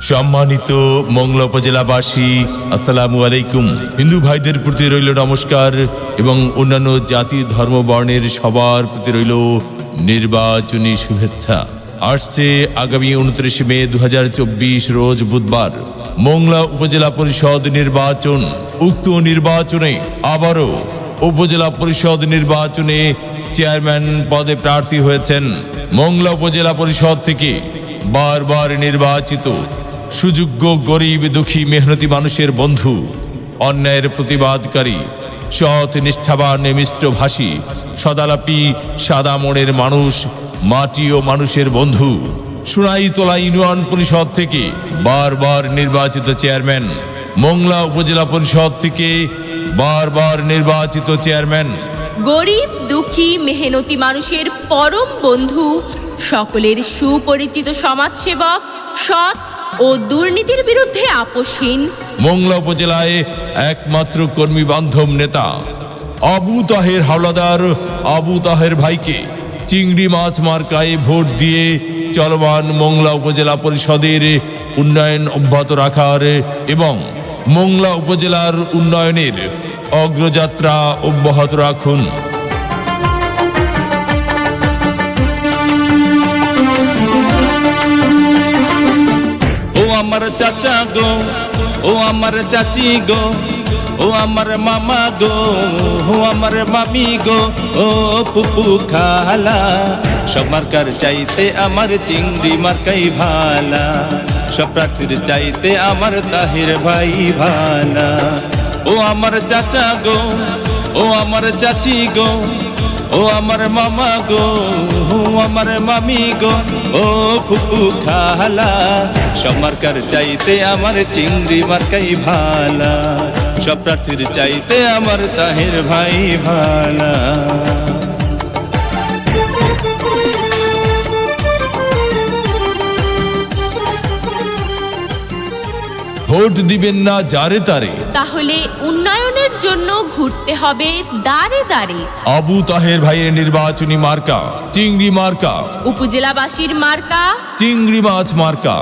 সম্মানিত মংলা উপজেলাবাসী, আসসালামু আলাইকুম। হিন্দু ভাইদের প্রতি রইল নমস্কার এবং অন্যান্য জাতি ধর্ম বর্ণের সবার প্রতি রইল নির্বাচনী শুভেচ্ছা। আসছে আগামী উনত্রিশে মে দু হাজার চব্বিশ রোজ বুধবার। মংলা উপজেলা পরিষদ নির্বাচন। উক্ত নির্বাচনে আবারও উপজেলা পরিষদ নির্বাচনে চেয়ারম্যান পদে প্রার্থী হয়েছেন। মংলা উপজেলা পরিষদ থেকে বারবার নির্বাচিত সুযোগ্য গরিব, দুঃখী, মেহনতি মানুষের বন্ধু, অন্যায়ের প্রতিবাদকারী, সৎ, নিষ্ঠাবান মিষ্টভাষী সদালাপি, সাদা মনের মানুষ, মাটি ও মানুষের বন্ধু। সুনাইতলা ইউনিয়ন পরিষদ থেকে বারবার নির্বাচিত চেয়ারম্যান, মংলা উপজেলা পরিষদ থেকে বারবার নির্বাচিত চেয়ারম্যান। গরিব, দুঃখী, মেহনতি মানুষের পরম বন্ধু, সকলের সুপরিচিত সমাজসেবক, সৎ ও দুর্নীতির বিরুদ্ধে আপোষহীন। মংলা উপজেলায় একমাত্র কর্মী বান্ধব নেতা, আবু তাহের হাওলাদার, আবু তাহের ভাইকে চিংড়ি মাছ মার্কায় ভোট দিয়ে চলমান মংলা উপজেলা পরিষদের উন্নয়ন অব্যাহত রাখার এবং মংলা উপজেলার উন্নয়নের অগ্রযাত্রা অব্যাহত রাখুন। আমার চাচা গো, ও আমার চাচি গো, ও আমার মামা গো, ও আমার মামি গো, ও পুপু খালা। সব মার্কার চাইতে আমার চিংড়ি মার্কাই ভালা। সব প্রার্থীর চাইতে আমার তাহির ভাই ভালা। ও আমার চাচা গো, ও আমার চাচি গো ও আমার মামা গো আমার মামি গো, ও ফুপু খালা। সব মার্কার চাইতে আমার চিংড়ি মার্কাই ভালা। সব প্রার্থীর চাইতে আমার তাহের ভাই ভালা। ভোট দিবেন না যারে তারে। তাহলে উন্নয়নের জন্য ঘুরতে হবে দাঁড়ে দাঁড়ে আবু তাহের ভাইয়ের নির্বাচনী মার্কা চিংড়ি মার্কা। উপজেলাবাসীর মার্কা। চিংড়ি মাছ মার্কা।